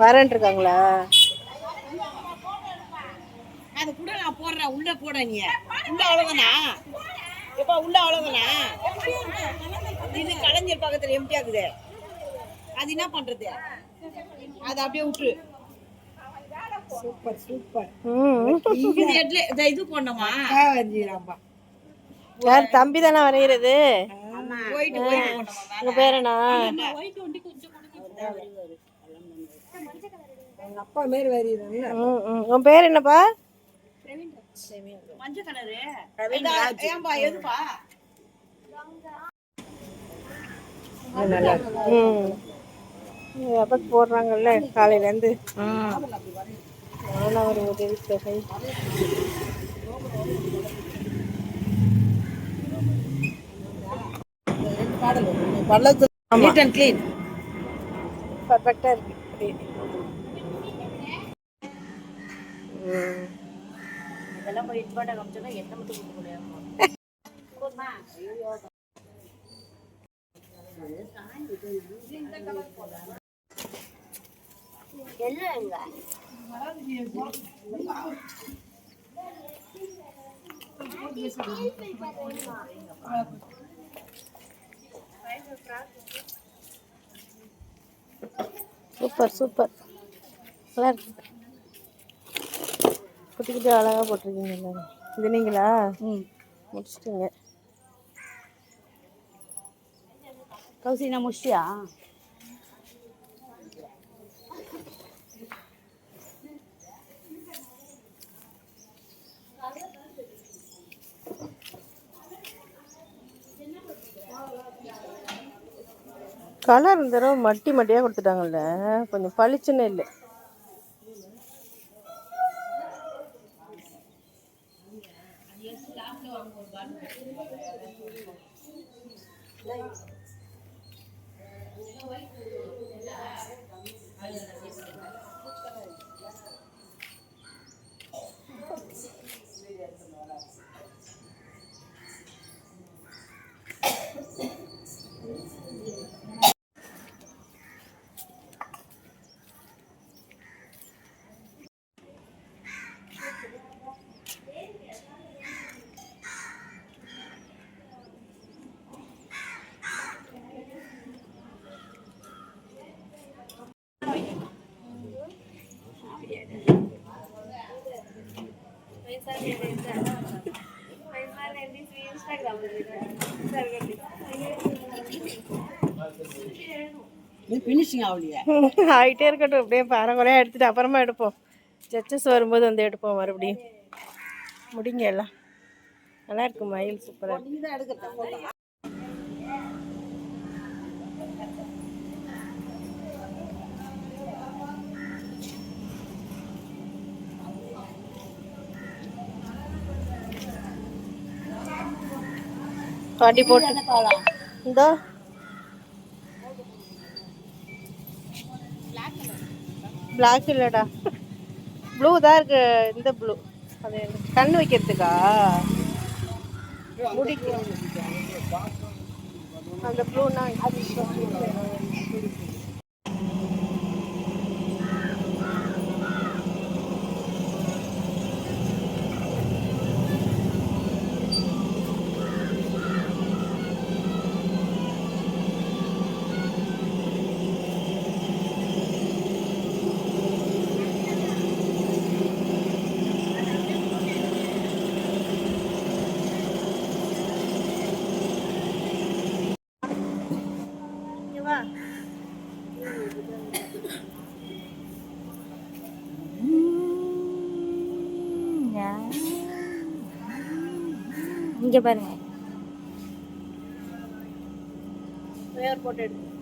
வரேன் இருக்காங்களா அது கூட நான் போடுறேன். உள்ள போட நீ. உள்ள அவ்வளவுதானா? எப்பா உள்ள அவ்வளவுதானா? இது கலைஞர் பக்கத்துல எம்டி ஆகுது. அது என்ன பண்றது? அது அப்படியே விட்டுரு சூப்பர் சூப்பர். இது எட்ல இத போடணுமா? வஞ்சிராம்பா யார் தம்பி தானே வரைகிறது உங்க பேர் என்ன? அப்பா மாரி ம் உன் பேர் என்னப்பா? மஞ்சள் கலரு ஏன்பா எதுப்பா? ம். எப்போ போடுறாங்கல்ல காலையிலேருந்து. நானும் ஒரு உதவி தொகை பள்ளத்து நீட் அண்ட் க்ளீன் பர்ஃபெக்டாக இருக்கு. இதெல்லாம் போய் இட்பாட்டை காமிச்சோன்னா மட்டும் கொடுக்க முடியாது சூப்பர் சூப்பர். நல்லா இருக்கு. குட்டி குட்டி அழகாக போட்டிருக்கீங்க இது நீங்களா? ம் முடிச்சிட்டிங்க. கௌசி நான் முடிச்சியா கலர் இந்த தடவை மட்டி மட்டியாக கொடுத்துட்டாங்கல்ல. கொஞ்சம் பளிச்சுன்னு இல்லை. இது ஃபினிஷிங் ஆகிட்டே இருக்கட்டும் அப்படியே பரகுறையாக எடுத்துட்டு அப்புறமா எடுப்போம். ஜட்ஜஸ் வரும்போது வந்து எடுப்போம் மறுபடியும். முடிங்க எல்லாம். நல்லா இருக்கு. மயில் சூப்பராக காட்டி போட்டு. இந்தோ. பிளாக் இல்லைடா. ப்ளூ தான் இருக்கு. இந்த ப்ளூ அது கண்ணு வைக்கிறதுக்கா? முடிக்கு. அந்த ப்ளூனா வா. இங்க பாருங்க. வேர் போட்டு எடுத்து